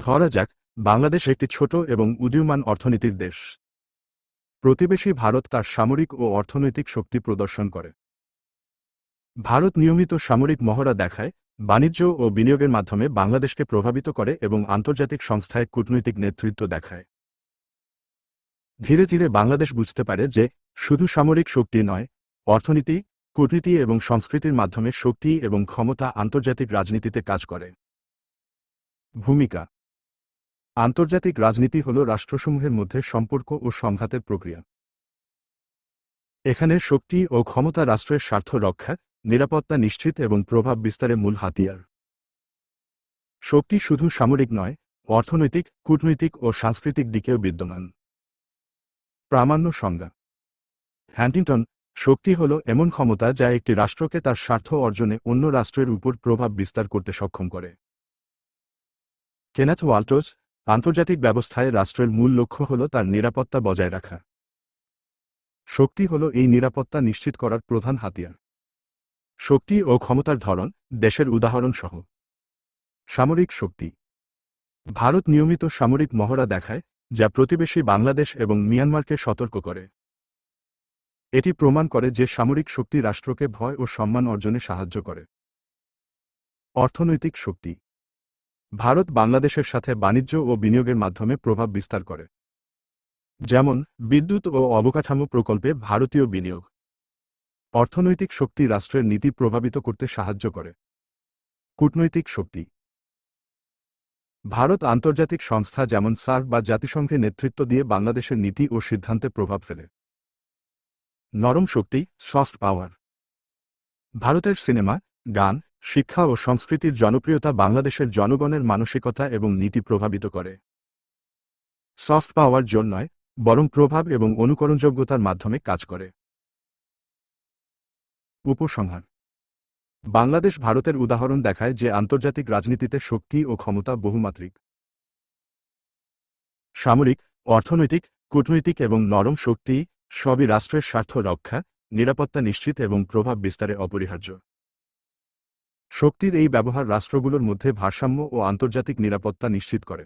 ধরা যাক, বাংলাদেশ একটি ছোট এবং উদীয়মান অর্থনীতির দেশ। প্রতিবেশী ভারত তার সামরিক ও অর্থনৈতিক শক্তি প্রদর্শন করে। ভারত নিয়মিত সামরিক মহড়া দেখায়, বাণিজ্য ও বিনিয়োগের মাধ্যমে বাংলাদেশকে প্রভাবিত করে এবং আন্তর্জাতিক সংস্থায় কূটনৈতিক নেতৃত্ব দেখায়। ধীরে ধীরে বাংলাদেশ বুঝতে পারে যে, শুধু সামরিক শক্তি নয়, অর্থনীতি, কূটনীতি এবং সংস্কৃতির মাধ্যমে শক্তি এবং ক্ষমতা আন্তর্জাতিক রাজনীতিতে কাজ করে। ভূমিকা আন্তর্জাতিক রাজনীতি হল রাষ্ট্রসমূহের মধ্যে সম্পর্ক ও সংঘাতের প্রক্রিয়া। এখানে শক্তি ও ক্ষমতা রাষ্ট্রের স্বার্থ রক্ষা, নিরাপত্তা নিশ্চিত এবং প্রভাব বিস্তারে মূল হাতিয়ার। শক্তি শুধু সামরিক নয়, অর্থনৈতিক, কূটনৈতিক ও সাংস্কৃতিক দিকেও বিদ্যমান। প্রামাণ্য সংজ্ঞা। হ্যান্টিংটন, শক্তি হল এমন ক্ষমতা যা একটি রাষ্ট্রকে তার স্বার্থ অর্জনে অন্য রাষ্ট্রের উপর প্রভাব বিস্তার করতে সক্ষম করে। কেনাথ ওয়াল্টোস আন্তর্জাতিক ব্যবস্থায় রাষ্ট্রের মূল লক্ষ্য হল তার নিরাপত্তা বজায় রাখা। শক্তি হল এই নিরাপত্তা নিশ্চিত করার প্রধান হাতিয়ার। শক্তি ও ক্ষমতার ধরন দেশের উদাহরণ সহ সামরিক শক্তি। ভারত নিয়মিত সামরিক মহড়া দেখায়, যা প্রতিবেশী বাংলাদেশ এবং মিয়ানমারকে সতর্ক করে। এটি প্রমাণ করে যে সামরিক শক্তি রাষ্ট্রকে ভয় ও সম্মান অর্জনে সাহায্য করে। অর্থনৈতিক শক্তি। ভারত বাংলাদেশের সাথে বাণিজ্য ও বিনিয়োগের মাধ্যমে প্রভাব বিস্তার করে। যেমন, বিদ্যুৎ ও অবকাঠামো প্রকল্পে ভারতীয় বিনিয়োগ। অর্থনৈতিক শক্তি রাষ্ট্রের নীতি প্রভাবিত করতে সাহায্য করে। কূটনৈতিক শক্তি। ভারত আন্তর্জাতিক সংস্থা যেমন সার্ক বা জাতিসংঘে নেতৃত্ব দিয়ে বাংলাদেশের নীতি ও সিদ্ধান্তে প্রভাব ফেলে। নরম শক্তি, সফট পাওয়ার। ভারতের সিনেমা, গান শিক্ষা ও সংস্কৃতির জনপ্রিয়তা বাংলাদেশের জনগণের মানসিকতা এবং নীতি প্রভাবিত করে। সফট পাওয়ার জন্যয় বরং প্রভাব এবং অনুকরণযোগ্যতার মাধ্যমে কাজ করে। উপসংহার। বাংলাদেশ ভারতের উদাহরণ দেখায় যে আন্তর্জাতিক রাজনীতিতে শক্তি ও ক্ষমতা বহুমাত্রিক। সামরিক, অর্থনৈতিক, কূটনৈতিক এবং নরম শক্তি সবই রাষ্ট্রের স্বার্থ রক্ষা, নিরাপত্তা নিশ্চিত এবং প্রভাব বিস্তারে অপরিহার্য। শক্তির এই ব্যবহার রাষ্ট্রগুলোর মধ্যে ভারসাম্য ও আন্তর্জাতিক নিরাপত্তা নিশ্চিত করে।